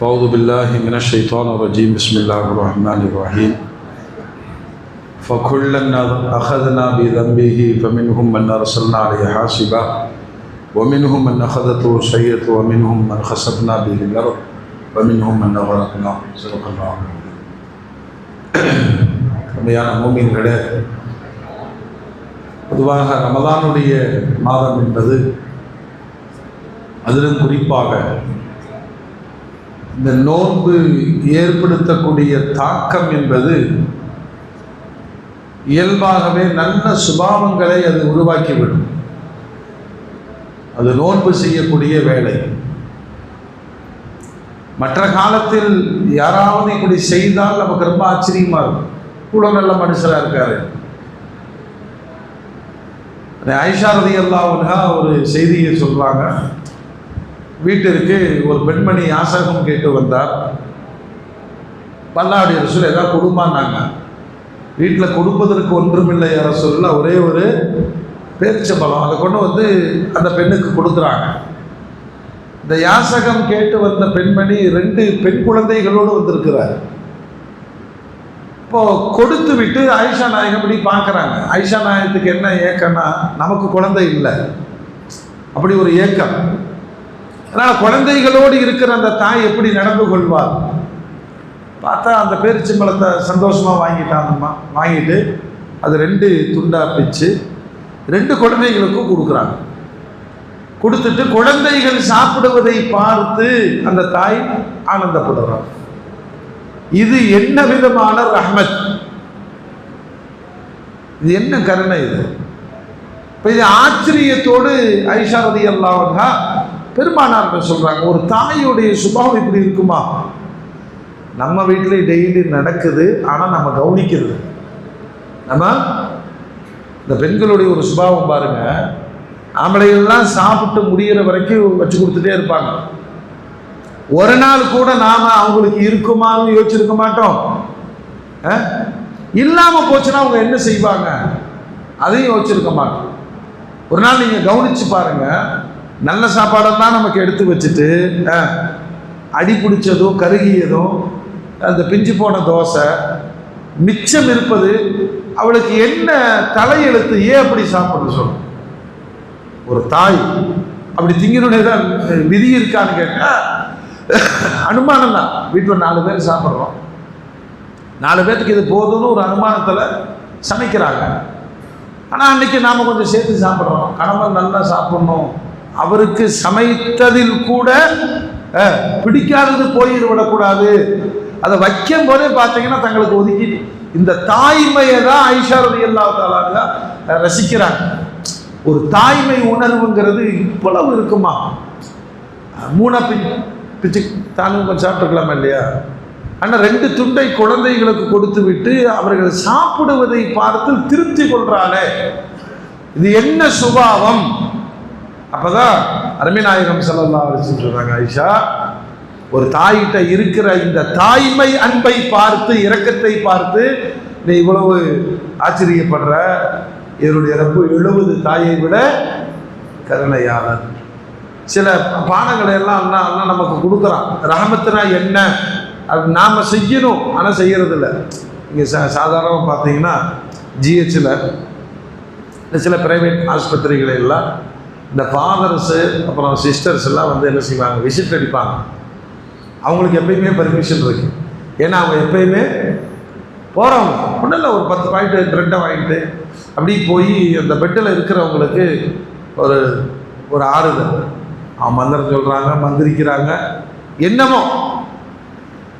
فأعوذ بالله من الشيطان الرجيم بسم الله الرحمن الرحيم فكلا أخذنا بذنبه فمنهم من أرسلنا عليه حاسبا ومنهم من أخذته سيئة ومنهم من خسفنا به الأرض ومنهم من أغرقنا صدق الله العظيم உண்மையான மூமின்களே பொதுவாக ரமதானுடைய மாதம் என்பது அதிலும் குறிப்பாக இந்த நோன்பு ஏற்படுத்தக்கூடிய தாக்கம் என்பது இயல்பாகவே நல்ல சுபாவங்களை அது உருவாக்கிவிடும். அது நோன்பு செய்யக்கூடிய வேலை. மற்ற காலத்தில் யாராவது இப்படி செய்தால் நமக்கு ரொம்ப ஆச்சரியமா இருக்கும். கூட நல்ல மனுஷராக இருக்காரு. ஐஷா ரதி அல்லாவுனா ஒரு செய்தியை சொல்கிறாங்க வீட்டிற்கு ஒரு பெண்மணி யாசகம் கேட்டு வந்தார். பல்லாடி அரசு ஏதாவது கொடுமான்னாங்க வீட்டில் கொடுப்பதற்கு ஒன்றுமில்லை அரசுல ஒரே ஒரு பேரிச்சம்பழம் அதை கொண்டு வந்து அந்த பெண்ணுக்கு கொடுக்குறாங்க. இந்த யாசகம் கேட்டு வந்த பெண்மணி ரெண்டு பெண் குழந்தைகளோடு வந்திருக்கிறார். இப்போ கொடுத்து விட்டு ஆயிஷா நாயகம் இப்படி பார்க்குறாங்க. ஆயிஷா நாயகத்துக்கு என்ன ஏக்கம்னா நமக்கு குழந்தை இல்லை. அப்படி ஒரு ஏக்கம். அதனால் குழந்தைகளோடு இருக்கிற அந்த தாய் எப்படி நடந்து கொள்வார் பார்த்தா அந்த பேரிச்சம்பழத்தை சந்தோஷமாக வாங்கிட்டாங்கம்மா வாங்கிட்டு அது ரெண்டு துண்டாக பிச்சு ரெண்டு குழந்தைகளுக்கும் கொடுக்குறாங்க. கொடுத்துட்டு குழந்தைகள் சாப்பிடுவதை பார்த்து அந்த தாய் ஆனந்தப்படுறாங்க இது என்ன விதமான ரஹ்மத்? இது என்ன கருணை இது? இப்போ இது ஆச்சரியத்தோடு ஐஷா ரதி அல்லாவா பெருமானார்கள் சொல்கிறாங்க ஒரு தாயுடைய சுபாவம் இப்படி இருக்குமா? நம்ம வீட்டில் டெய்லி நடக்குது ஆனால் நம்ம கவனிக்கிறது. நம்ம இந்த பெண்களுடைய ஒரு சுபாவம் பாருங்க ஆம்பளைகள்லாம் சாப்பிட்டு முடிகிற வரைக்கும் வச்சு கொடுத்துட்டே இருப்பாங்க. ஒரு நாள் கூட நாம் அவங்களுக்கு இருக்குமான்னு யோசிச்சிருக்க மாட்டோம். இல்லாமல் போச்சுன்னா அவங்க என்ன செய்வாங்க? அதையும் யோசிச்சிருக்க மாட்டோம். ஒரு நாள் நீங்கள் கவனிச்சு பாருங்கள் நல்ல சாப்பாடெல்லாம் நமக்கு எடுத்து வச்சுட்டு அடி பிடிச்சதும் கருகியதும் அந்த பிஞ்சு போன தோசை மிச்சம் இருப்பது அவளுக்கு என்ன தலையெழுத்து ஏன் அப்படி சாப்பிடுறது சொல்லும். ஒரு தாய் அப்படி திங்கினுடையதான் தான் விதி இருக்கான்னு கேட்டால் அனுமானம் தான். வீட்டில் நாலு பேர் சாப்பிட்றோம். நாலு பேர்த்துக்கு இது போதும்னு ஒரு அனுமானத்தில் சமைக்கிறாங்க. ஆனால் அன்னைக்கு நாம் கொஞ்சம் சேர்த்து சாப்பிட்றோம். கணவன் நல்லா சாப்பிட்ணும். அவருக்கு சமைத்ததில் கூட பிடிக்காதது போயிடவிடக்கூடாது அதை வைக்கும் போதே பார்த்தீங்கன்னா தங்களுக்கு ஒதுக்கி இந்த தாய்மையை தான் ஐஷாரதி எல்லாத்தாலாங்க ரசிக்கிறாங்க. ஒரு தாய்மை உணர்வுங்கிறது இவ்வளவு இருக்குமா? மூணா பி பிச்சு தானும் கொஞ்சம் சாப்பிட்டுக்கலாமா இல்லையா? ஆனால் ரெண்டு துண்டை குழந்தைகளுக்கு கொடுத்து விட்டு அவர்கள் சாப்பிடுவதை பார்த்து திருப்தி கொள்றாளே இது என்ன சுபாவம்? அப்பதான் அருமைநாயகம் செல்லல்லா சொல்றாங்க ஐஷா ஒரு தாயிட்ட இருக்கிற இந்த தாய்மை அன்பை பார்த்து இரக்கத்தை பார்த்து நீ இவ்வளவு ஆச்சரியப்படுற? என்னுடைய ரப்பு எழுபது தாயை விட கருணையாளர். சில பானங்களை எல்லாம் அண்ணா அண்ணா நமக்கு கொடுக்குறான். ரஹமத்துனா என்ன? அது நாம் செய்யணும் ஆனால் செய்கிறதில்ல இங்கே சா சாதாரணமாக பார்த்தீங்கன்னா ஜிஹெச்சில் சில ப்ரைவேட் ஆஸ்பத்திரிகள் எல்லாம் இந்த ஃபாதர்ஸு அப்புறம் சிஸ்டர்ஸ் எல்லாம் வந்து என்ன செய்வாங்க? விசிட் அடிப்பாங்க. அவங்களுக்கு எப்பயுமே பர்மிஷன் இருக்கு. ஏன்னா அவங்க எப்பயுமே போகிறவங்க ஒன்றும் இல்லை ஒரு பத்து பாயிண்ட் ப்ரெட்டை வாங்கிட்டு அப்படி போய் அந்த பெட்டில் இருக்கிறவங்களுக்கு ஒரு ஒரு ஆறுதல். அவன் மந்திரம் சொல்கிறாங்க மந்திரிக்கிறாங்க. என்னமோ.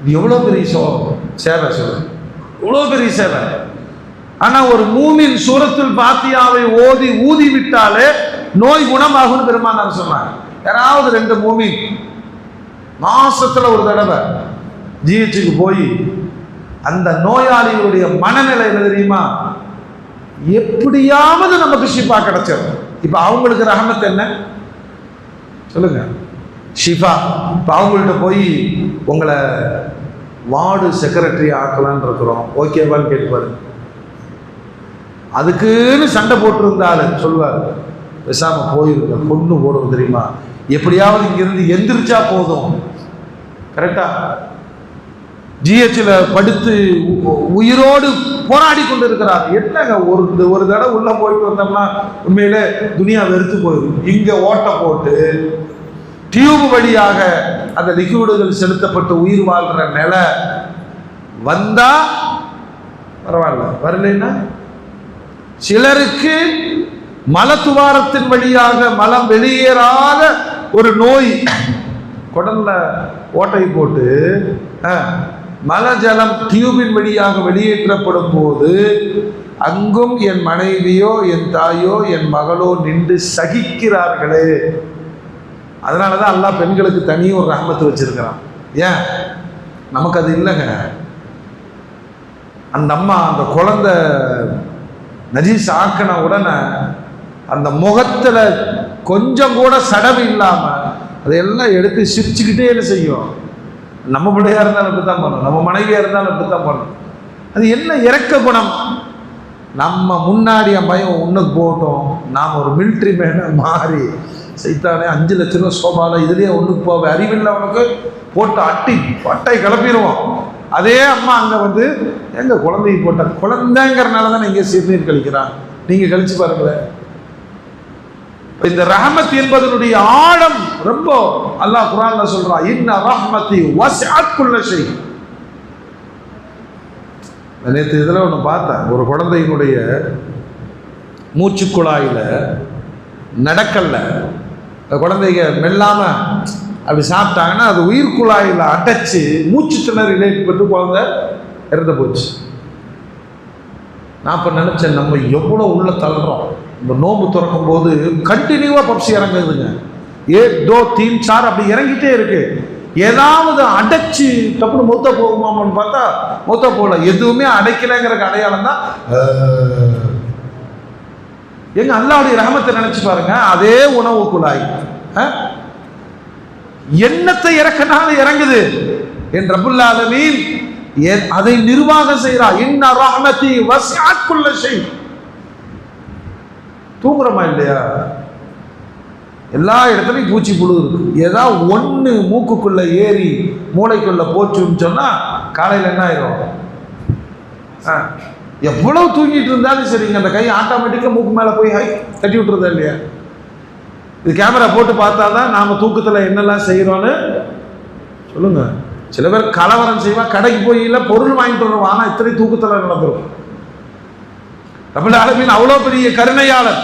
இது எவ்வளோ பெரிய சோ சேவை சொல்ல இவ்வளோ பெரிய சேவை. ஆனால் ஒரு மூமின் சூரத்தில் பாத்தியாவை ஓதி ஊதி விட்டாலே நோய் குணமாகும்னு பெருமானார் சொன்னார் யாராவது ரெண்டு பூமி மாசத்துல ஒரு தடவை ஜிஹெச்சுக்கு போய் அந்த நோயாளிகளுடைய மனநிலை என்ன தெரியுமா? எப்படியாவது நமக்கு ஷிஃபா கிடைச்சிடும் இப்போ அவங்களுக்கு ரகமத்து என்ன? சொல்லுங்க. ஷிஃபா. இப்போ அவங்கள்ட்ட போய் உங்களை வார்டு செக்ரட்டரி ஆக்கலான் இருக்கிறோம். ஓகேவான்னு கேட்டுப்பாரு. அதுக்குன்னு சண்டை போட்டிருந்தாரு சொல்லுவார். பேசாமல் போயிருங்க கொண்டு ஓடுவோம் தெரியுமா? எப்படியாவது இங்கிருந்து எந்திரிச்சா போதும். கரெக்டா ஜிஹெச்சில் படுத்து உயிரோடு போராடி கொண்டு இருக்கிறார் என்னங்க ஒரு இந்த ஒரு தடவை உள்ள போயிட்டு வந்தோம்னா உண்மையிலே துனியா வெறுத்து போயிடும். இங்க ஓட்ட போட்டு டியூப் வழியாக அந்த லிக்விடுகள் செலுத்தப்பட்டு உயிர் வாழ்ற நிலை வந்தா பரவாயில்ல. வரலைன்னா சிலருக்கு மலத்துவாரத்தின் வழியாக மலம் வெளியேறாத ஒரு நோய். குடல்ல ஓட்டை போட்டு மலஜலம் டியூபின் வழியாக வெளியேற்றப்படும் போது அங்கும் என் மனைவியோ என் தாயோ என் மகளோ நின்று சகிக்கிறார்களே. அதனால தான் எல்லாம் பெண்களுக்கு தனியும் ஒரு ரகமத்து வச்சிருக்கிறான். ஏன்? நமக்கு அது இல்லைங்க. அந்த அம்மா அந்த குழந்தை நஜீஸ் ஆக்கின உடனே அந்த முகத்தில் கொஞ்சம் கூட சடவு இல்லாமல் அதையெல்லாம் எடுத்து சிரிச்சுக்கிட்டே என்ன செய்யும்? நம்ம பிள்ளையாக இருந்தாலும் இப்படி தான் பண்ணணும். நம்ம மனைவியாக இருந்தாலும் இப்படி தான் பண்ணணும். அது என்ன இறக்க குணம்? நம்ம முன்னாடி என் பையன் ஒன்றுக்கு போட்டோம். நாம் ஒரு மிலிட்ரி மேனை மாறி சைத்தானே அஞ்சு லட்ச ரூபா சோபால இதுலேயே ஒன்றுக்கு போக அறிவில்லை அவனுக்கு போட்டு அட்டி பட்டை கிளப்பிடுவோம். அதே அம்மா அங்கே வந்து எங்கள் குழந்தைக்கு போட்ட குழந்தைங்கிறனால தானே இங்கே சிறுநீர் கழிக்கிறான்? நீங்கள் கழிச்சு பாருங்களேன். இந்த ரஹமத் என்பதனுடைய ஆழம் ரொம்ப அல்லாஹ் குரான்ல சொல்றான் இன்ன ரஹமத்தி வஸ்அத் குல்ல ஷை. நேற்று இதில் ஒன்று பார்த்தேன். ஒரு குழந்தையினுடைய மூச்சு குழாயில் நடக்கல்ல. அந்த குழந்தைங்க மெல்லாம அப்படி சாப்பிட்டாங்கன்னா அது உயிர் குழாயில் அடைச்சு மூச்சு திணறி ஏற்பட்டு குழந்தை இறந்து போச்சு. நான் இப்போ நினச்சேன் நம்ம எவ்வளோ உள்ள தள்ளுறோம். இந்த நோம்பு திறக்கும் போது கண்டினியூவாக பப்சி இறங்குதுங்க. ஏ தோ தீன் சார் அப்படி இறங்கிட்டே இருக்கு. ஏதாவது அடைச்சு டப்புனு மூத்த போகுமாமான்னு பார்த்தா மூத்த போகல. எதுவுமே அடைக்கலைங்கிறக்கு அடையாளம் தான் எங்க அல்லாவுடைய ரஹமத்தை நினைச்சு பாருங்க அதே உணவு குழாய். என்னத்தை எண்ணத்தை இறக்கனால இறங்குது. என் ரபுல் ஆலமீன் அதை நிர்வாகம் செய்கிறா இன்ன ரஹமதி வசியாக்குள்ள செய்யும் தூங்குறோமா இல்லையா? எல்லா இடத்துலையும் பூச்சி புழு இருக்கு. ஏதாவது ஒன்று மூக்குக்குள்ள ஏறி மூளைக்குள்ள போச்சுன்னு சொன்னா காலையில் என்ன ஆயிரும்? ஆ, எவ்வளவு தூங்கிட்டு இருந்தாலும் சரிங்க அந்த கை ஆட்டோமேட்டிக்காக மூக்கு மேலே போய் ஹை தட்டி விட்டுருதா இல்லையா? இது கேமரா போட்டு பார்த்தா தான் நாம் தூக்கத்தில் என்னெல்லாம் செய்கிறோன்னு சொல்லுங்க. சில பேர் கலவரம் செய்வான் கடைக்கு போய் இல்லை பொருள் வாங்கிட்டு வருவோம் ஆனால் இத்தனை தூக்கத்தில் நடந்துரும் தமிழ் அவ்வளோ பெரிய கருணையாளர்.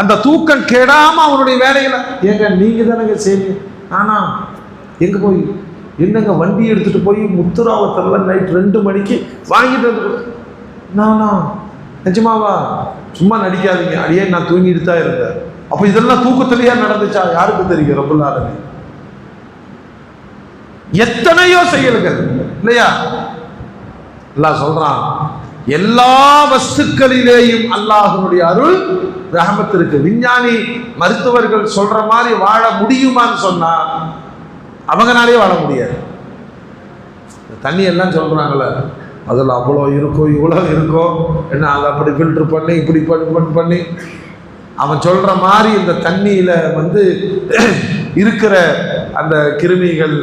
அந்த தூக்கம் கெடாம அவனுடைய வேலையில் ஏங்க நீங்கள் தானேங்க செய்வீங்க ஆனால் எங்கே போய்? என்னங்க வண்டி எடுத்துகிட்டு போய் முத்துராவத்தில் நைட் ரெண்டு மணிக்கு வாங்கிட்டு வந்து நானா? நிஜமாவா? சும்மா நடிக்காதீங்க. அடியே நான் தூங்கிட்டு தான் இருந்தேன். அப்போ இதெல்லாம் தூக்கத்திலேயே நடந்துச்சா? யாருக்கு தெரியும் ரொம்ப ஆளுமே எத்தனையோ செயல்கள் இல்லையா? எல்லாம் சொல்கிறான் எல்லா வஸ்துக்களிலேயும் அல்லாஹனுடைய அருள் ரஹமத் இருக்கு விஞ்ஞானி மருத்துவர்கள் சொல்ற மாதிரி வாழ முடியுமான்னு சொன்னா அவங்கனாலே வாழ முடியாது. தண்ணி எல்லாம் சொல்றாங்களே அதில் அவ்வளோ இருக்கும் இவ்வளோ இருக்கும் என்ன அதை அப்படி ஃபில்ட்ரு பண்ணி இப்படி பண்ணி பண்ணி அவன் சொல்கிற மாதிரி இந்த தண்ணியில் வந்து இருக்கிற அந்த கிருமிகள்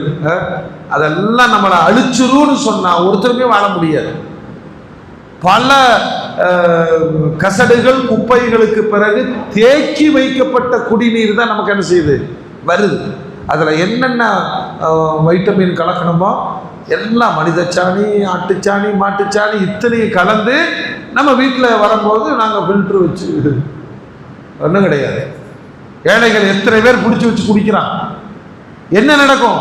அதெல்லாம் நம்மளை அழிச்சிரும்னு சொன்னால் ஒருத்தருமே வாழ முடியாது. பல கசடுகள் குப்பைகளுக்கு பிறகு தேக்கி வைக்கப்பட்ட குடிநீர் தான் நமக்கு என்ன செய்யுது? வருது. அதில் என்னென்ன வைட்டமின் கலக்கணுமோ எல்லாம் மனிதச்சாணி ஆட்டுச்சாணி மாட்டுச்சாணி இத்தனையும் கலந்து நம்ம வீட்டில் வரும்போது நாங்கள் ஃபில்ட்ரு வச்சு ஒன்றும் கிடையாது. ஏழைகள் எத்தனை பேர் பிடிச்சி வச்சு குடிக்கிறான்? என்ன நடக்கும்?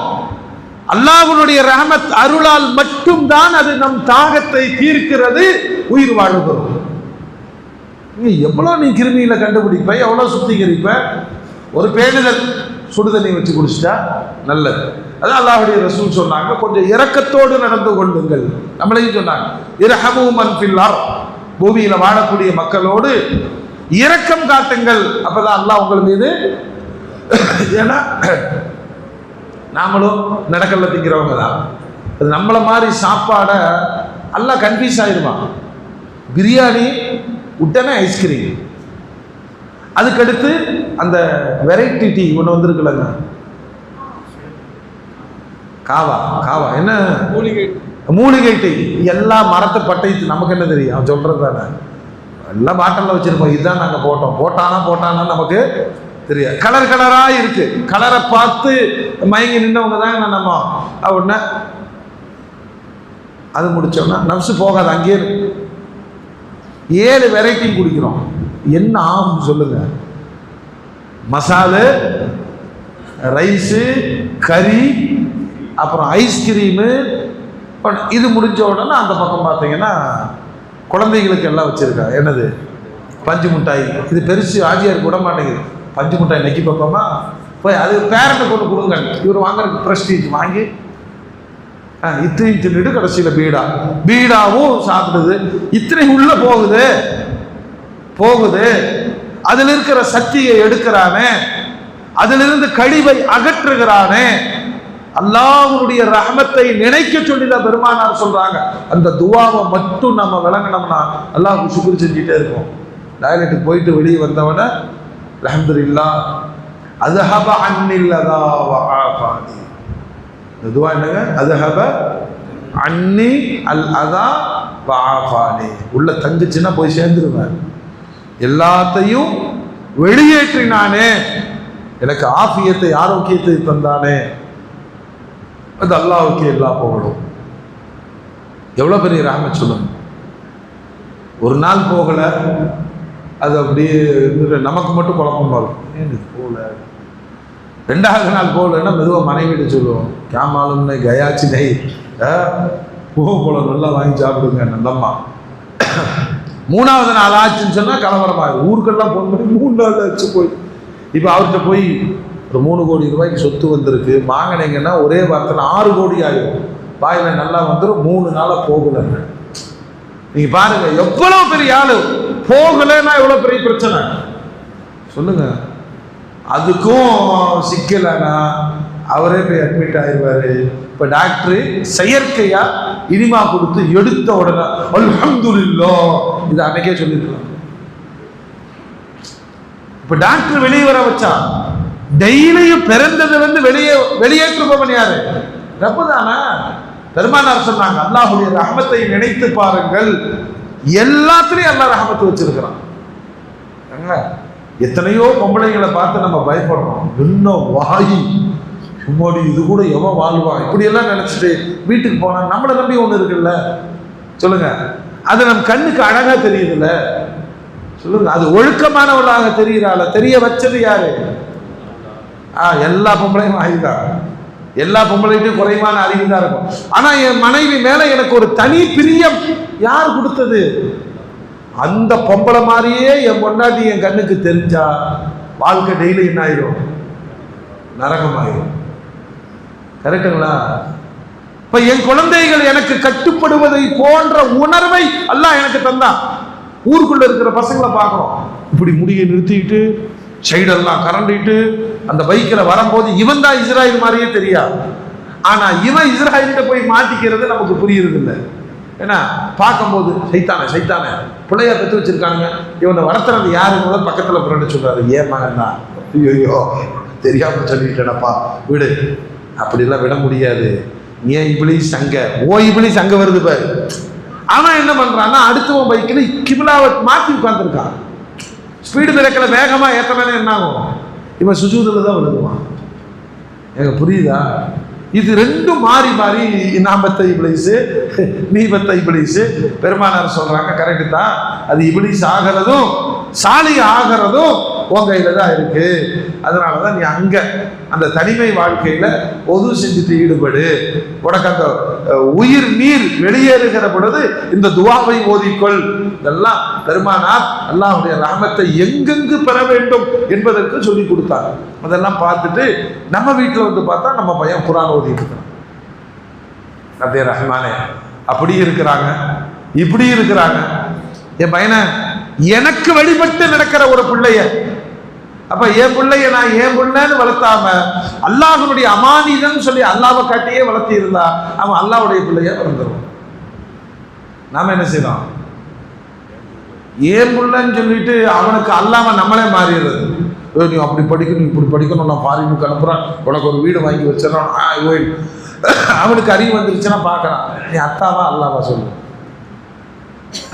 அல்லாஹனுடைய ரஹமத் அருளால் மட்டும்தான் அது நம் தாகத்தை தீர்க்கிறது உயிர் வாழுகிறோம் நீ எவ்வளோ நீ கிருமியில கண்டுபிடிப்ப? எவ்வளோ சுத்திகரிப்ப? ஒரு பேணுதல் சுடுதண்ணி வச்சு குடிச்சிட்டா நல்லது. அது அல்லாஹுடைய ரசூல் சொன்னாங்க கொஞ்சம் இரக்கத்தோடு நடந்து கொள்ளுங்கள். நம்மளையும் சொன்னாங்க இரஹமு மன்பில்லார் பூமியில் வாழக்கூடிய மக்களோடு இரக்கம் காட்டுங்கள். அப்பதான் அல்லாஹ் உங்கள் மீது ஏன்னா நாமளும் நடக்கல திங்கிறவங்க தான் அது நம்மளை மாதிரி சாப்பாடை எல்லாம் கன்ஃபியூஸ் ஆயிடுவான் பிரியாணி உடனே ஐஸ்கிரீம் அதுக்கடுத்து அந்த வெரைட்டி டீ ஒன்று வந்திருக்குல்லங்க காவா காவா. என்ன? மூலிகை மூலிகை டீ எல்லா மரத்து பட்டை நமக்கு என்ன தெரியும்? அவன் சொல்றது தானே எல்லாம் பாட்டில் வச்சிருப்போம். இதுதான் நாங்கள் போட்டோம். போட்டானா போட்டானா நமக்கு தெரியாது. கலர் கலராக இருக்கு. கலரை பார்த்து மயங்கி நின்றவங்க தான் நம்ம அப்படின்னா அது முடிச்சோம்னா நப்சு போகாது அங்கேயே ஏழு வெரைட்டியும் குடிக்கிறோம். என்ன ஆகும் சொல்லுங்க. மசாலு ரைஸு கறி அப்புறம் ஐஸ்கிரீமு இது முடிஞ்ச உடனே அந்த பக்கம் பார்த்தீங்கன்னா குழந்தைகளுக்கு எல்லாம் வச்சுருக்கா என்னது? பஞ்சு மிட்டாய். இது பெருசு ஆஜியார் கூட மாட்டேங்குது. பஞ்சு முட்டாய் நெக்கி பக்கமா போய் அது பேரண்ட்டை கொண்டு கொடுங்க இவர் வாங்குறதுக்கு ப்ரெஸ்டீஜ் வாங்கி ஆ, இத்தனையும் தின்னுட்டு கடைசியில் பீடா. பீடாவும் சாப்பிடுது. இத்தனை உள்ள போகுது. போகுது. அதில் இருக்கிற சக்தியை எடுக்கிறானே. அதிலிருந்து கழிவை அகற்றுகிறானே. அல்லாஹ்வுடைய ரஹமத்தை நினைக்க சொல்லிதான் பெருமானார் சொல்றாங்க. அந்த துவாவை மட்டும் நம்ம விளங்கினோம்னா அல்லாஹ் சுக்குர் செஞ்சுட்டே இருப்போம். டாய்லெட்டுக்கு போயிட்டு வெளியே வந்தவன அல்ஹம்துலில்லா அதுஹப அன்னில் அதா வஆஃபானி இந்த துவா என்னங்க? அதுஹப அன்னி அல் அதா வஆஃபானி உள்ள தங்குச்சுன்னா போய் சேர்ந்துருவேன். எல்லாத்தையும் வெளியேற்றினானே. எனக்கு ஆஃபியத்தை ஆரோக்கியத்தை தந்தானே. அது அல்லாவுக்கு எல்லா போகணும் எவ்வளோ பெரிய ராம சொல்லுங்க. ஒரு நாள் போகலை. அது அப்படியே நமக்கு மட்டும் குழப்பமாக இருக்கும் ஏன் இது போகல ரெண்டாவது நாள் போகலன்னா மெதுவாக மனைவிட்டு சொல்லுவோம் கேமாலும்னு நெய் கயாச்சி நெய் போக நல்லா வாங்கி சாப்பிடுங்க நல்லம்மா. மூணாவது நாள் ஆச்சுன்னு சொன்னால் கலவரமாக ஊருக்கெல்லாம் ஃபோன் பண்ணி மூணு நாள் ஆச்சு போய். இப்போ அவர்கிட்ட போய் ஒரு மூணு கோடி ரூபாய்க்கு சொத்து வந்திருக்கு வாங்கினீங்கன்னா ஒரே வாரத்தில் ஆறு கோடி ஆகிடும் வாயில் நல்லா வந்துடும் மூணு நாளாக போகலன்னு நீங்கள் பாருங்கள் எவ்வளோ பெரிய ஆள். போகலைன்னா எவ்வளவு பெரிய பிரச்சனை? சொல்லுங்க. அதுக்கும் சிக்கலைன்னா அவரே போய் அட்மிட் ஆயிடுவாரு. இப்ப டாக்டர் செயற்கையா இனிமா கொடுத்து எடுத்த உடனே அல்ஹம்துலில்லாஹ். இது அன்னைக்கே சொல்லியிருக்கலாம். இப்ப டாக்டர் வெளியே வர வச்சான். டெய்லியும் பிறந்தது வந்து வெளியே வெளியேற்றுபவன் யாரு? ரப்பு தானே? பெருமானார் சொன்னாங்க அல்லாஹுடைய ரஹமத்தை நினைத்து பாருங்கள். எல்லாத்துலயும் அல்லாஹ் ரஹமத்து வச்சிருக்கிறான். எத்தனையோ பொம்பளைங்களை பார்த்து நம்ம பயப்படுறோம். இன்னும் வாயி? சும்மாடி இது கூட எவன் வாழ்வான் இப்படி எல்லாம் நினைச்சிட்டு வீட்டுக்கு போனா நம்மளை நம்பி ஒண்ணு இருக்குல்ல? சொல்லுங்க. அது நம் கண்ணுக்கு அழகா தெரியுதுல்ல? சொல்லுங்க. அது ஒழுக்கமானவளாக தெரிகிறாள் தெரிய வச்சது யாரு? ஆ எல்லா பொம்பளையும் ஆகிதான் எல்லா பொம்பளைட்டும் குறைவான அறிவு தான் இருக்கும். ஆனா என் மனைவி மேல எனக்கு ஒரு தனி பிரியம் யார் கொடுத்தது? அந்த பொம்பளை மாதிரியே என் பொண்டாட்டி என் கண்ணுக்கு தெரிஞ்சா வாழ்க்கை டெய்லி என்ன ஆயிரும்? நரகமாயிரும். கரெக்டுங்களா? இப்ப என் குழந்தைகள் எனக்கு கட்டுப்படுவதை போன்ற உணர்வை எல்லாம் எனக்கு தந்தான். ஊருக்குள்ள இருக்கிற பசங்களை பார்க்குறோம். இப்படி முடியை நிறுத்திட்டு சைடெல்லாம் கரண்டிட்டு அந்த பைக்கில் வரும்போது இவன் தான் இஸ்ராயல் மாதிரியே தெரியாது ஆனால் இவன் இஸ்ராயல்கிட்ட போய் மாட்டிக்கிறது நமக்கு புரியுறது இல்லை ஏன்னா பார்க்கும்போது சைத்தானே சைத்தானே பிள்ளைய பெற்று வச்சிருக்காங்க இவனை வளர்த்துறது யாருன்னு பக்கத்தில் புரண்டு சொல்கிறாரு ஏன் மகன் தான்? ஐயோ தெரியாமல் சொல்லிட்டேனப்பா. விடு. அப்படிலாம் விட முடியாது. ஏன் இப்படி சங்க? ஓ இப்படி சங்க வருது பாரு. அவன் என்ன பண்ணுறான்னா அடுத்தவன் பைக்கில் கிபிலாவை மாற்றி உட்காந்துருக்கான் ஸ்பீடு பிரேக்கில் வேகமாக ஏத்தனா என்ன ஆகும் இவன் சுஜூதில் தான் விழுகுவான் எனக்கு புரியுதா? இது ரெண்டும் மாறி மாறி நாம்பத்தை பத்த இபிலிஸு நீ இபிலிஸு பெருமானார் சொல்கிறாங்க கரெக்டு தான். அது இபிலிஸ் ஆகிறதும் சாலி ஆகிறதும் உன் கையில் தான் இருக்கு. அதனால தான் நீ அங்கே அந்த தனிமை வாழ்க்கையில் பொது செஞ்சுட்டு ஈடுபடு. உனக்கு அந்த உயிர் நீர் வெளியேறுகிற பொழுது இந்த துவாவை ஓதிக்கொள். இதெல்லாம் பெருமானார் அல்லாஹ்வுடைய ராமத்தை எங்கெங்கு பெற வேண்டும் என்பதற்கு சொல்லி கொடுத்தாங்க அதெல்லாம் பார்த்துட்டு நம்ம வீட்டில் வந்து பார்த்தா நம்ம பையன் குரான் ஓதிட்டு இருக்கிறோம் அப்படியே ரஹ்மானே அப்படி இருக்கிறாங்க இப்படி இருக்கிறாங்க. என் பையனை எனக்கு வழிபட்டு நடக்கிற ஒரு பிள்ளைய அப்ப என் பிள்ளைய நான் என் பிள்ளைன்னு வளர்த்தாம அல்லாஹனுடைய அமானிதன் சொல்லி அல்லாவை காட்டியே வளர்த்தி இருந்தா அவன் அல்லாவுடைய பிள்ளைய வளர்ந்துருவான் நாம என்ன செய்யலாம் ஏன் பிள்ளைன்னு சொல்லிட்டு அவனுக்கு அல்லாம நம்மளே மாறிடுறது. நீ அப்படி படிக்கணும் இப்படி படிக்கணும் நான் ஃபாரினுக்கு அனுப்புறேன். உனக்கு ஒரு வீடு வாங்கி வச்சிடறான். ஓய். அவனுக்கு அறிவு வந்துருச்சுன்னா பார்க்கறான் நீ அத்தாவா அல்லாவா சொல்லு.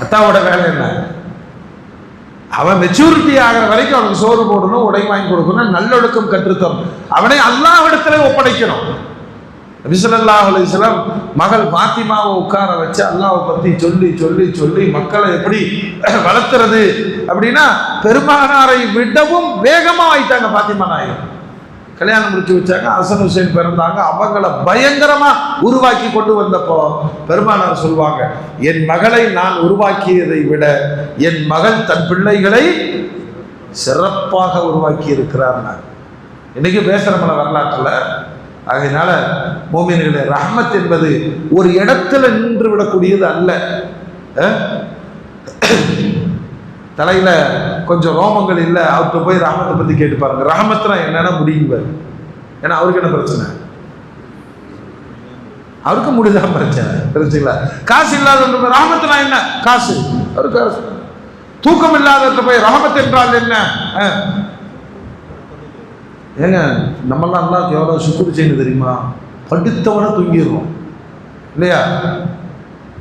அத்தாவோட வேலை என்ன? அவன் மெச்சூரிட்டி ஆகிற வரைக்கும் அவனுக்கு சோறு போடணும் உடை வாங்கி கொடுக்கணும் நல்லொழுக்கம் கற்றுத்தரணும். அவனை அல்லாஹ்விடத்துல ஒப்படைக்கணும். நபிசல்லாஹ் அலைஹிஸ்ஸலாம் மகள் பாத்திமாவை உட்கார வச்சு அல்லாவை பற்றி சொல்லி சொல்லி சொல்லி மக்களை எப்படி வளர்த்துறது அப்படின்னா பெருமானாரை விடவும் வேகமாக ஆயிட்டாங்க பாத்திமா நாயகன் கல்யாணம் முடிச்சு வச்சாங்க ஹசன் ஹுசைன் பிறந்தாங்க. அவங்கள பயங்கரமா உருவாக்கி கொண்டு வந்தப்போ பெருமானார் சொல்லுவாங்க என் மகளை நான் உருவாக்கியதை விட என் மகள் தன் பிள்ளைகளை சிறப்பாக உருவாக்கி இருக்கிறார் நான். இன்னைக்கு பேசுறமல வரலாற்றுல அதனால மோமின்களே ரஹமத் என்பது ஒரு இடத்துல நின்று விடக்கூடியது அல்ல. தலையில கொஞ்சம் ரோமங்கள் இல்லை அவர்கிட்ட போய் ரஹமத்தை பத்தி கேட்டு பாருங்க. ரஹமத்னா என்னன்னா முடியுவார் ஏன்னா அவருக்கு என்ன பிரச்சனை? அவருக்கு முடிதான் பிரச்சனை. பிரச்சனைங்களா காசு இல்லாத ரஹமத்னா என்ன? காசு. அவருக்கு காசு. தூக்கம் இல்லாதவர்கிட்ட போய் ரஹமத் என்றால் என்ன? ஏங்க நம்மெல்லாம் எல்லாம் எவ்வளோ சுக்குரு செய்யணும் தெரியுமா? படுத்தவன தூங்கிடுறோம். இல்லையா?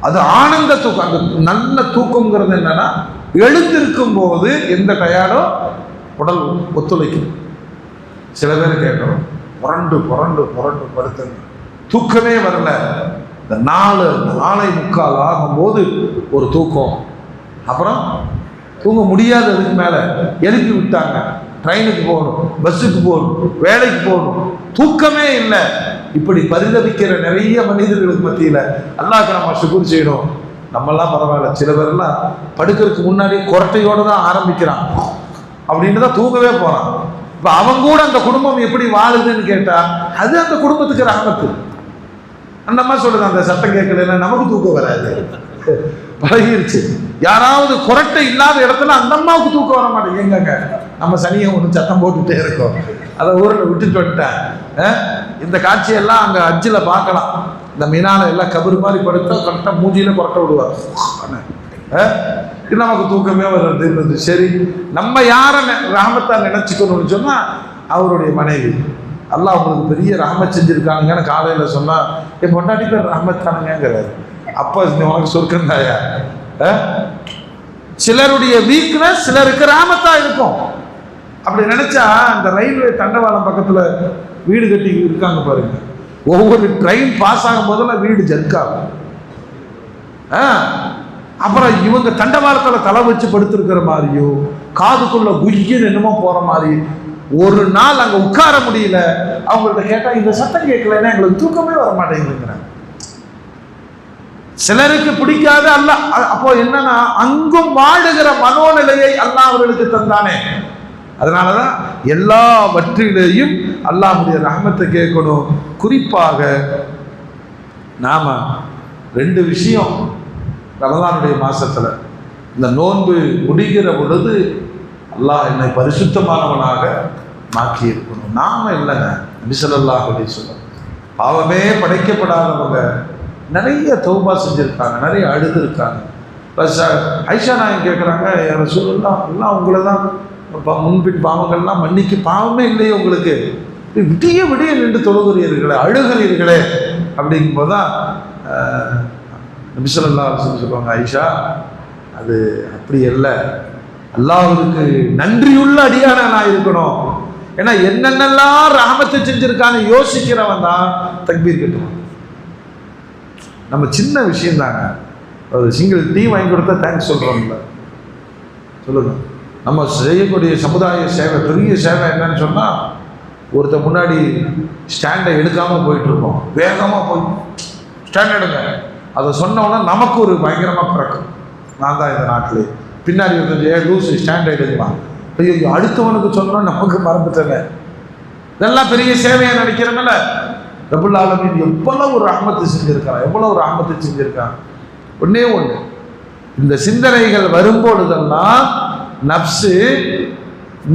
அது ஆனந்த தூக்கம். அந்த நல்ல தூக்கங்கிறது என்னன்னா எழுந்திருக்கும் போது எந்த டயர்டோ உடல் ஒத்துழைக்கும். சில பேர் கேட்கணும் புரண்டு புரண்டு புரண்டு படுத்துங்க தூக்கமே வரல. இந்த நாலு நாளை முக்கால் ஆகும்போது ஒரு தூக்கம். அப்புறம் தூங்க முடியாது அதுக்கு மேலே. எழுப்பி விட்டாங்க. ட்ரெயினுக்கு போகணும் பஸ்ஸுக்கு போகணும் வேலைக்கு போகணும். தூக்கமே இல்லை. இப்படி பரிதவிக்கிற நிறைய மனிதர்களுக்கு மத்தியில் அல்லாஹ் நம்ம சுகுர் செய்யணும். நம்மெல்லாம் பரவாயில்ல. சில பேர்லாம் படுக்கிறதுக்கு முன்னாடி குரட்டையோடு தான் ஆரம்பிக்கிறான் அப்படின்னு தான் தூங்கவே போகிறான் இப்போ அவன் கூட அந்த குடும்பம் எப்படி வாழுதுன்னு கேட்டால் அது அந்த குடும்பத்துக்கு ராமத்து அந்த மாதிரி சொல்லுது அந்த சத்தம் கேட்கலன்னா நமக்கு தூக்கம் வராது. பழகிருச்சு. யாராவது குரட்டை இல்லாத இடத்துல அந்த அம்மாவுக்கு தூக்கம் வர மாட்டேங்குது. எங்கங்க? நம்ம சனியை ஒன்று சத்தம் போட்டுகிட்டே இருக்கோம். அதை ஊரில் விட்டுட்டு வந்துட்டேன். இந்த காட்சியெல்லாம் அங்கே அஜில் பார்க்கலாம். இந்த மீனால எல்லாம் கபரு மாதிரி படுத்தா கரெக்டாக மூஞ்சியில புரட்ட விடுவார். நமக்கு தூக்கமே வர்றது சரி நம்ம யாரை நெ- ராமத்தா நினைச்சுக்கணும்னு சொன்னால் அவருடைய மனைவி. எல்லாம் அவங்களுக்கு பெரிய ரஹமத் செஞ்சுருக்காங்கன்னு காலையில் சொன்னால் என் பொண்டாட்டி பேர் ரஹமத் தானுங்கிறாரு அப்ப உனக்கு சொர்க்கம் தாயா? சிலருடைய வீக்னஸ் சிலருக்கு ராமத்தா இருக்கும். அப்படி நினைச்சா அந்த ரயில்வே தண்டவாளம் பக்கத்தில் வீடு கட்டி இருக்காங்க பாருங்க. ஒவ்வொரு ட்ரெயின் பாஸ் ஆகும் போதெல்லாம் வீடு ஜர்க்காகும் ஆ, அப்புறம் இவங்க தண்டவாளத்தில் தலை வச்சு படுத்திருக்கிற மாதிரியோ காதுக்குள்ள குய்யன்னு என்னமோ போற மாதிரி ஒரு நாள் அங்கே உட்கார முடியல. அவங்கள்ட்ட கேட்டால் இந்த சத்தம் கேட்கலன்னா எங்களுக்கு தூக்கமே வர மாட்டேங்குதுங்கிறாங்க. சிலருக்கு பிடிக்காது அல்ல. அப்போ என்னன்னா அங்கும் வாழுகிற மனோநிலையை அல்லாஹ் அவர்களுக்கு தந்தானே. அதனாலதான் எல்லாவற்றிலேயும் அல்லாஹுடைய ரஹமத்தை கேட்கணும். குறிப்பாக நாம் ரெண்டு விஷயம் ரமதானுடைய மாதத்தில் இந்த நோன்பு முடிகிற பொழுது அல்லாஹ் என்னை பரிசுத்தமானவனாக மாற்றி இருக்கணும். நாம் இல்லைங்க நபிசல்லாஹ் அலி சொல்ல பாவமே படைக்கப்படாதவங்க நிறைய தௌபா செஞ்சுருக்காங்க நிறைய அழுது இருக்காங்க பஸ் ஐஷா நாயன் கேட்குறாங்க என் சொல்லலாம் எல்லாம் உங்களை தான் முன்பின் பாவங்கள்லாம் மன்னிக்கு பாவமே இல்லையே உங்களுக்கு. விடிய விடிய நின்று தொழுகிறீர்களே அழுகிறீர்களே அப்படிங்கும்போது தான் நபிசல்லா சொல்லுவாங்க ஐஷா அது அப்படி இல்லை அல்லாஹ்வுக்கு நன்றியுள்ள அடியான நான் இருக்கணும். ஏன்னா என்னென்னலாம் ராமத்தை செஞ்சிருக்கான்னு யோசிக்கிறவன் தான் தக்பீர் கட்டுவான். நம்ம சின்ன விஷயம் தாங்க. ஒரு சிங்கிள் டீ வாங்கி கொடுத்தா தேங்க்ஸ் சொல்கிறோம்ல சொல்லுங்கள் நம்ம செய்யக்கூடிய சமுதாய சேவை பெரிய சேவை என்னன்னு சொன்னால் ஒருத்த முன்னாடி ஸ்டாண்டை எடுக்காமல் போயிட்டுருக்கோம். வேகமாக போய் ஸ்டாண்ட் எடுங்க. அதை சொன்னோன்னா நமக்கு ஒரு பயங்கரமாக பிறக்கும் நான் தான் இந்த நாட்டில். பின்னாடி வந்து ஏ லூஸ் ஸ்டாண்ட் எடுக்கலாம் ஐயோ அடுத்தவனுக்கு சொன்னோம் நமக்கு மறந்துட்டேன். இதெல்லாம் பெரிய சேவையை நினைக்கிறோம்ல ரபுல் ஆலமின் எவ்வளோ ஒரு ரஹமத்து செஞ்சுருக்கான் எவ்வளோ ஒரு ரஹமத்து செஞ்சுருக்கான் ஒன்றே ஒன்று இந்த சிந்தனைகள் வரும்பொழுதெல்லாம் நப்சு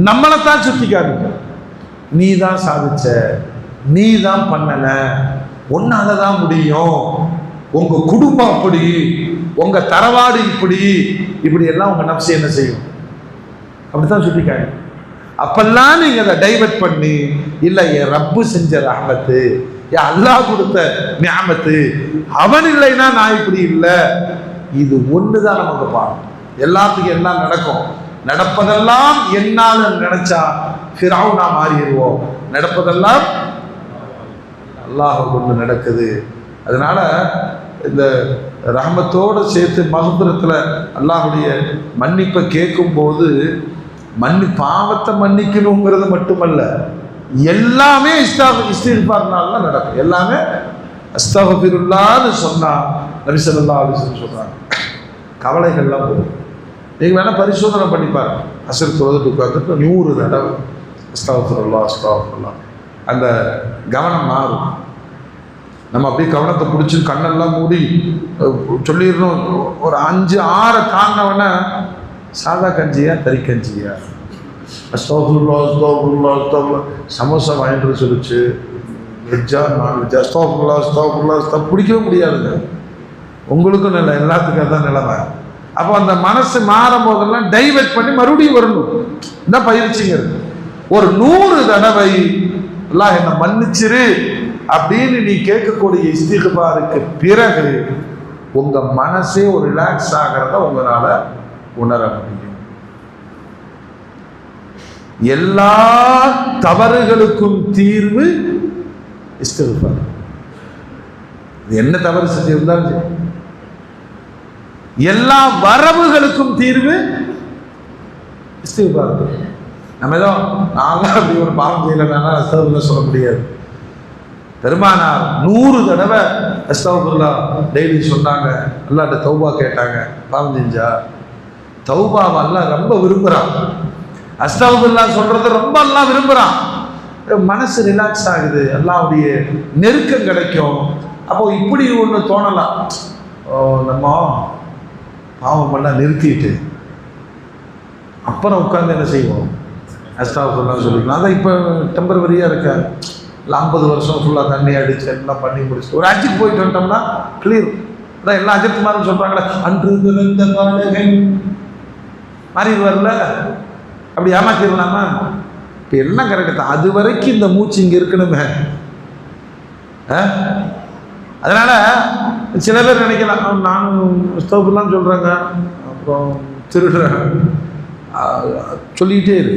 நம்மளைத்தான் சுற்றி காமிக்கும் நீ தான் சாதிச்ச நீ தான் பண்ணல உன்னால தான் முடியும். உங்க குடும்பம் அப்படி உங்க தரவாடு இப்படி இப்படி எல்லாம் உங்க நப்சு என்ன செய்யும்? அப்படித்தான் சுட்டி காமிக்கும் அப்பெல்லாம் நீங்க அதை டைவர்ட் பண்ணி இல்லை என் ரப்பு செஞ்ச ரஹமத்து ஏன் அல்லாஹ் கொடுத்த ஞாபத்து அவன் இல்லைன்னா நான் இப்படி இல்லை. இது ஒன்று தான் நமக்கு பாடம். எல்லாத்துக்கும் எல்லாம் நடக்கும். நடப்பதெல்லாம் என்னால் நினைச்சா நான் மாறிடுவோம். நடப்பதெல்லாம் அல்லாஹ் கொண்டு நடக்குது. அதனால இந்த ரஹமத்தோடு சேர்த்து மகபுரத்தில் அல்லாஹுடைய மன்னிப்பை கேட்கும்போது மன்னி பாவத்தை மன்னிக்கணுங்கிறது மட்டுமல்ல எல்லாமே இஸ்தா இஸ்திஃபார்னால நடக்கும். எல்லாமே அஸ்தகபிருல்லான்னு சொன்னா நபி ஸல்லல்லாஹு சொல்லி வஸல்லம் சொல்றாங்க. கவலைகள்லாம் போகும். நீங்கள் வேணால் பரிசோதனை பண்ணிப்பார் அசர் தொழுதுட்டு உட்காந்துட்டு நூறு தடவை அஸ்தகபிருல்லா அஸ்தகபிருல்லா அந்த கவனம் மாறும். நம்ம அப்படியே கவனத்தை பிடிச்சி கண்ணெல்லாம் மூடி சொல்லிடணும். ஒரு அஞ்சு ஆறை தாண்டினவன சாதா கஞ்சியா தறி கஞ்சியா? அஸ்தோஃபுல்லா அஸ்தோஃபுல்லா அஸ்தோஃபுல்லா சமோசா வாங்கிட்டு சொல்லிச்சு. வெஜ்ஜா நான் வெஜ்ஜா அஸ்தோஃபுல்லா அஸ்தோஃபுல்லா அஸ்தா பிடிக்கவே முடியாதுங்க. உங்களுக்கும் நிலை எல்லாத்துக்கும் தான் நிலைமை. அப்போ அந்த மனசு மாறும் போதெல்லாம் டைவெர்ட் பண்ணி மறுபடியும் வரணும். இந்த பயிற்சிங்கிறது ஒரு நூறு தடவை எல்லாம் என்னை மன்னிச்சிரு அப்படின்னு நீ கேட்கக்கூடிய இஸ்திகுபாருக்கு பிறகு உங்க மனசே ஒரு ரிலாக்ஸ் ஆகிறத உங்களால உணர முடியும். எல்லா தவறுகளுக்கும் தீர்வு இஸ்திகுபார். இது என்ன தவறு செஞ்சிருந்தாலும் சரி. எல்லா வரவுகளுக்கும் தீர்வு இஸ்திகுபார் நம்ம ஏதோ நாங்களாம் அப்படி ஒரு பாவம் செய்யலைன்னா அஸ்தகுல்லா சொல்ல முடியாது. பெருமானார் நூறு தடவை அஸ்தகுல்லா டெய்லி சொன்னாங்க. அல்லாட்ட தௌபா கேட்டாங்க. பாவம் செஞ்சா? தௌபாவை அல்லா ரொம்ப விரும்புகிறான் அஸ்தகுல்லா சொல்கிறத ரொம்ப எல்லாம் விரும்புகிறான் மனசு ரிலாக்ஸ் ஆகுது. அல்லாவுடைய நெருக்கம் கிடைக்கும். அப்போ இப்படி ஒன்று தோணலாம். ஓ, நம்ம பாவம் பண்ண நிறுத்திட்டு அப்புறம் உட்காந்து என்ன செய்வோம்? அஸ்தாஃபுல்லாம் சொல்லிக்கலாம். அதான் இப்போ டெம்பரவரியாக இருக்க. இல்லை ஐம்பது வருஷம் ஃபுல்லாக தண்ணி அடிச்சு எல்லாம் பண்ணி முடிச்சு ஒரு அஜித் போயிட்டு வந்துட்டோம்னா கிளியர் அதான் எல்லாம் அஜித் மாதிரி சொல்கிறாங்களே அன்று பிறந்த பாடகன். மாறிடுவார்ல? அப்படி ஏமாத்திடலாமா? இப்போ எல்லாம் கரெக்டு தான் அது வரைக்கும் இந்த மூச்சு இங்கே இருக்கணுமே. ஆ? அதனால் சில பேர் நினைக்கலாம் "ஆ, ஸ்டவ்லாம் சொல்கிறாங்க அப்புறம் திருடுறேன் சொல்லிக்கிட்டே இரு.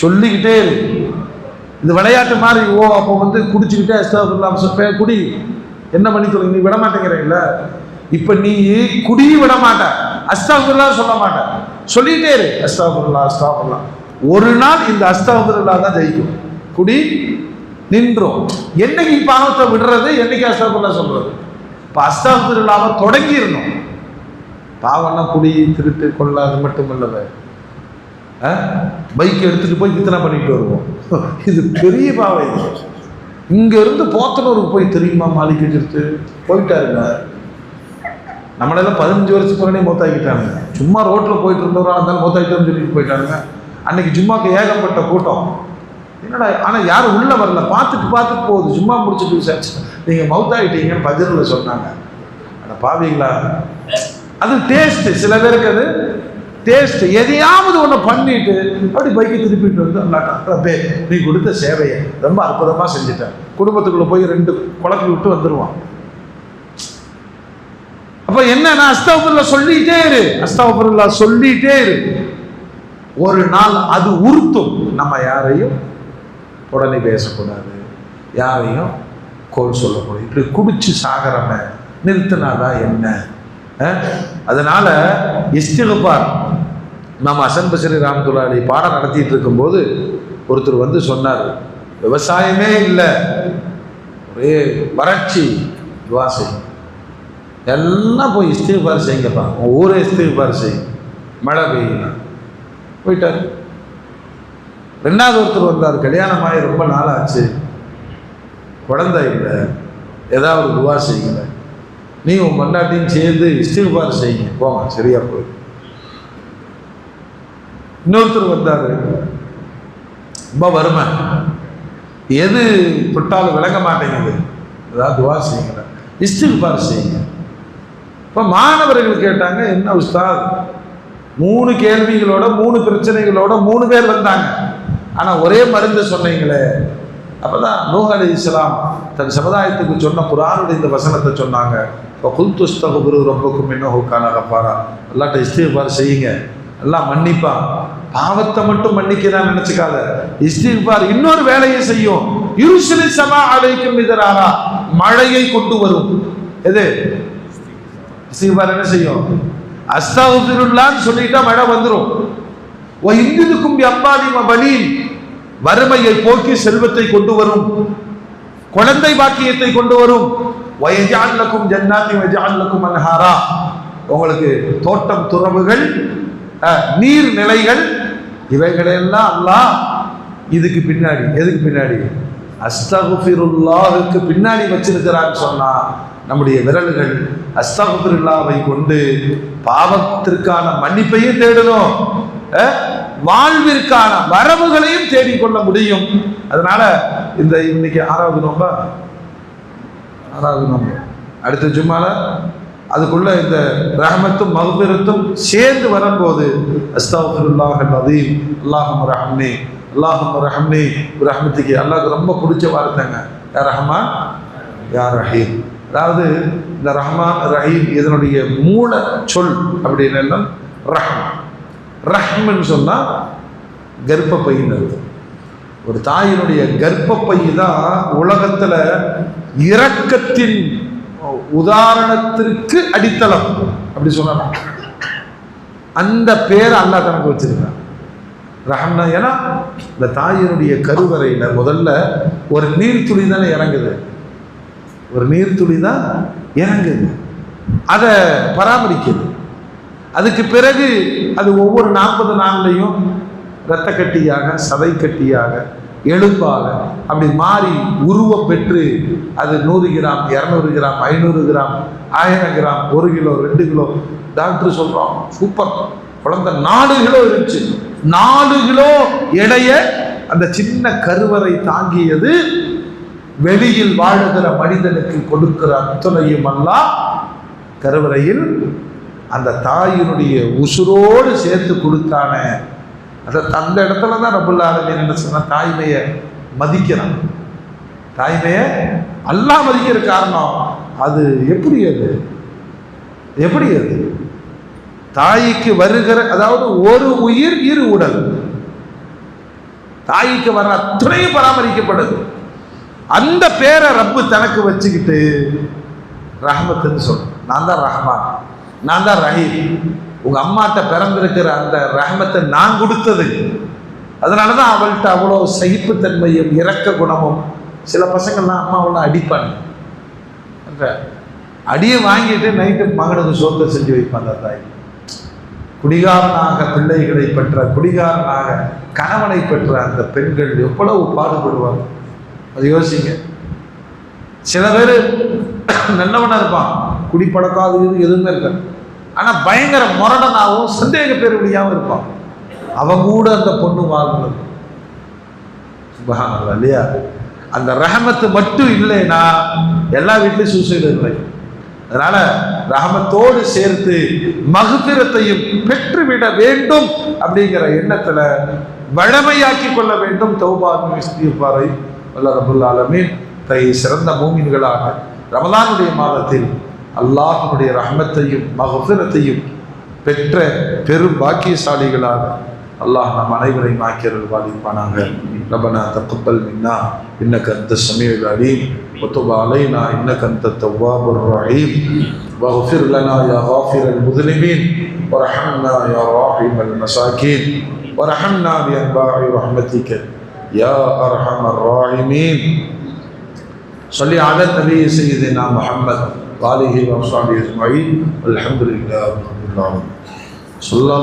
சொல்லிக்கிட்டே இரு. இது விளையாட்டு மாதிரி ஓ அப்போ வந்து குடிச்சுக்கிட்டே ஸ்டவ் சொல்ல குடி. என்ன பண்ணி சொல்லுங்க? நீ விட மாட்டேங்கிறீங்கள இப்போ நீ குடி விட மாட்ட அஸ்தாபுல்லா சொல்ல மாட்ட. சொல்லிட்டே இரு. அஸ்தாபுல்லா அஸ்தாபுல்லா ஒரு நாள் இந்த அஸ்தாபுல்லா தான் ஜெயிக்கும். குடி நின்றோம். என்னைக்கு பாவத்தை விடுறது? என்னைக்கு அஸ்தாபுல்லா சொல்றது? இப்போ அஸ்தாபுல்லாவை தொடங்கிடணும். பாவம்னா குடி திருட்டு கொள்ள அது மட்டும் இல்லவே பைக் எடுத்துட்டு போய் இத்தனை பண்ணிட்டு வருவோம். இது பெரிய பாவை இது. இங்க இருந்து போத்தனூருக்கு போய் தெரியுமா மாளிகை எடுத்து போயிட்டாருங்க நம்மளெல்லாம் பதினஞ்சு வருஷத்துக்கு முன்னாடி மூத்தாக்கிட்டாங்க சும்மா ரோட்டில் போயிட்டு இருந்தவரா இருந்தாலும் மூத்தாக்கிட்டோம்னு சொல்லிட்டு போயிட்டாங்க அன்னைக்கு ஜும்மாக்கு ஏகப்பட்ட கூட்டம். என்னடா ஆனால் யாரும் உள்ளே வரல. பார்த்துட்டு பார்த்துட்டு போகுது. சும்மா முடிச்சுட்டு விசாரிச்சு நீங்கள் மவுத்தாயிட்டீங்கன்னு பஜர்ல சொன்னாங்க. ஆனால் பாவீங்களா? அது டேஸ்ட்டு சில பேருக்கு அது டேஸ்ட்டு எதையாவது ஒன்று பண்ணிட்டு அப்படி பைக்கை திருப்பிட்டு வந்து ரப்பே நீ கொடுத்த சேவையை ரொம்ப அற்புதமாக செஞ்சுட்டேன் குடும்பத்துக்குள்ளே போய் ரெண்டு குழப்பி விட்டு வந்துடுவான் அப்போ என்னன்னா அஸ்தாபுல்லா சொல்லிட்டே இரு. அஸ்தாபுல்லா சொல்லிட்டே இரு. ஒரு நாள் அது உறுத்தும். நம்ம யாரையும் உடனே பேசக்கூடாது. யாரையும் கோல் சொல்லக்கூடாது. இப்படி குடிச்சு சாகிறவன நிறுத்தினாதான் என்ன? அதனால் அதனால இஸ்திகுபார் நம்ம அசன் பசரி ராமதுல்லாடி பாடம் நடத்திட்டு இருக்கும்போது ஒருத்தர் வந்து சொன்னார் விவசாயமே இல்லை. ஒரே வறட்சி துவா செய்யும் எல்லாம் போய் இஸ்திகுபார் செய்யுங்கப்பா ஊரே இஸ்திகுபார் செய்யும் மழை பெய்யலாம் போயிட்டார். ரெண்டாவது ஒருத்தர் வந்தார் கல்யாணமாகி ரொம்ப நாள் ஆச்சு குழந்தை இல்லை. ஏதாவது துவா செய்யுங்க. நீ உன் மண்டாட்டியும் சேர்ந்து இஸ்திகுபார் செய்யுங்க. போங்க சரியா போய் இன்னொருத்தர் வந்தார். ரொம்ப வறுமை. எது தொட்டாலும் விளங்க மாட்டேங்குது. ஏதாவது துவா செய்யுங்க. இஸ்திகுபார் செய்யுங்க. இப்போ மாணவர்கள் கேட்டாங்க என்ன உஸ்தாத்? மூணு கேள்விகளோட மூணு பிரச்சனைகளோட மூணு பேர் வந்தாங்க. ஆனால் ஒரே மருந்து சொன்னீங்களே. அப்பதான் நூஹ் அலி இஸ்லாம் தன் சமுதாயத்துக்கு சொன்ன குரானுடைய இந்த வசனத்தை சொன்னாங்க. இப்போ குல்துஸ்தகு குரு ரொம்பக்கும் இன்னும் கப்பாரா எல்லாட்ட இஸ்திஃபார் செய்யுங்க. எல்லாம் மன்னிப்பான். பாவத்தை மட்டும் மன்னிக்கிறான் நினைச்சுக்காத. இஸ்திஃபார் இன்னொரு வேலையை செய்யும். இருசிலி சமா அழைக்கும் இதராரா மழையை கொண்டு வரும். எது? இஸ்திஃபார் என்ன செய்யும்? அஸ்தாவுல்லான்னு சொல்லிட்டா மழை வந்துடும் ஓ இந்திதுக்கும் அப்பாதி பலி வறுமையை போக்கி செல்வத்தை கொண்டு வரும். குழந்தை பாக்கியத்தை கொண்டு வரும். வயஜான்லக்கும் ஜன்னாத்தி வயஜான்லக்கும் அன்ஹாரா. உங்களுக்கு தோட்டம் துறவுகள் நீர் நிலைகள் இவைகளெல்லாம் அல்லாஹ் இதுக்கு பின்னாடி எதுக்கு பின்னாடி? அஸ்தகுஃபிருல்லாவுக்கு பின்னாடி வச்சிருக்கிறான்னு சொன்னா நம்முடைய விரல்கள் அஸ்தகுஃபிருல்லாவை கொண்டு பாவத்திற்கான மன்னிப்பையும் தேடணும். வாழ்விற்கான வரவுகளையும் தேடிக்கொள்ள முடியும். அதனால இந்த இன்னைக்கு ஆறாவது நோம்பா? ஆறாவது நோம்பு. அடுத்த ஜும்மால அதுக்குள்ள இந்த ரஹமத்தும் மகபிரத்தும் சேர்ந்து வரும்போது அஸ்தாஃபுல்லாஹ் அதீம் அல்லாஹம் ரஹம்னி அல்லாஹம் ரஹம்னி ரஹமத்துக்கு அல்லாஹ் ரொம்ப பிடிச்ச வார்த்தைங்க யார் ரஹ்மான்? யார் ரஹீம். அதாவது இந்த ரஹ்மான் ரஹீம் இதனுடைய மூல சொல் அப்படின்னு ரஹ்மான் ரஹ்மன் சொன்னால் கர்ப்பப்பைன்னு அர்த்தம் ஒரு தாயினுடைய கர்ப்பப்பை தான் உலகத்தில் இரக்கத்தின் உதாரணத்திற்கு அடித்தளம் அப்படி சொல்லலாம் அந்த பேரை அல்லாஹ் தனக்கு வச்சிருக்கான் ரஹம்னா ஏன்னா இந்த தாயினுடைய கருவறையில் முதல்ல ஒரு நீர்த்துளி தானே இறங்குது. ஒரு நீர்த்துளி தான் இறங்குது. அதை பராமரிக்குது. அதுக்கு பிறகு அது ஒவ்வொரு நாற்பது நாள்லையும் இரத்த கட்டியாக சதை கட்டியாக எலும்பாக அப்படி மாறி உருவம் பெற்று அது நூறு கிராம் இரநூறு கிராம் ஐநூறு கிராம் ஆயிரம் கிராம் ஒரு கிலோ ரெண்டு கிலோ டாக்டர் சொல்கிறோம் சூப்பர். குழந்தை நாலு கிலோ இருந்துச்சு. நாலு கிலோ எடைய அந்த சின்ன கருவறை தாங்கியது வெளியில் வாழுகிற மனிதனுக்கு கொடுக்கிற அத்துணையும் அல்ல கருவறையில் அந்த தாயினுடைய உசுரோடு சேர்த்து கொடுத்தானே அதை அந்த இடத்துல தான் ரபுல்லா ஆலமீன் என்ன சொன்னா தாய்மையை மதிக்கிறான். தாய்மையை அல்லா மதிக்கிற காரணம் அது எப்படி அது? எப்படி அது? தாய்க்கு வருகிற அதாவது ஒரு உயிர் இரு உடல். தாய்க்கு வர அத்துணையும் பராமரிக்கப்படுது. அந்த பேரை ரப்பு தனக்கு வச்சுக்கிட்டு ரஹமத்துன்னு சொல்றேன். நான் தான் ரஹ்மான். நான் தான் ரஹீம். உங்கள் அம்மாட்ட பிறந்திருக்கிற அந்த ரஹமத்தை நான் கொடுத்தது. அதனால தான் அவள்கிட்ட அவ்வளோ சகிப்புத்தன்மையும் இறக்க குணமும் சில பசங்கள்லாம் அம்மாவெல்லாம் அடிப்பாங்க. அந்த அடியை வாங்கிட்டு நைட்டு மகனுக்கு சோத்தை செஞ்சு வைப்பாங்க அந்த தாய். குடிகாரனாக பிள்ளைகளை பெற்ற குடிகாரனாக கணவனை பெற்ற அந்த பெண்கள் எவ்வளவு பாடுபடுவாங்க. அது யோசிங்க. சில பேர் நல்லவனாக இருப்பான். குடிப்பழக்காது எதுவுமே இருக்காது. ஆனால் பயங்கர முரடனாகவும் சந்தேக பேருடையாகவும் இருப்பான். அவன் கூட அந்த பொண்ணு வாங்கணும் சுபஹானல்லாஹ் இல்லையா? அந்த ரஹமத்து மட்டும் இல்லைன்னா எல்லா வீட்லேயும் சூசைடு இல்லை அதனால ரஹமத்தோடு சேர்த்து மகுத்திரத்தையும் பெற்றுவிட வேண்டும் அப்படிங்கிற எண்ணத்துல வழமையாக்கி கொள்ள வேண்டும். தௌபாமி இஸ்திஃபாரை வல்ல ரபுல் ஆலமீன் தை சிறந்த மூமின்களாக ரமலானுடைய மாதத்தில் அல்லாஹ்வுடைய ரஹமத்தையும் மகஃபிரத்தையும் பெற்ற பெரும் பாக்கியசாலிகளாக அல்லாஹ் நம் அனைவரையும் ஆக்கியர்கள் பாதிப்பானாக ربنا تقبل منا انك انت السميع العليم وتب علينا انك انت التواب الرحيم واغفر لنا يا غافر المذنبين وارحمنا يا راحم المساكين وارحمنا بانواع رحمتك يا ارحم الراحمين صل على النبي سيدنا محمد وآله وصحبه أجمعين والحمد لله رب العالمين. صلى الله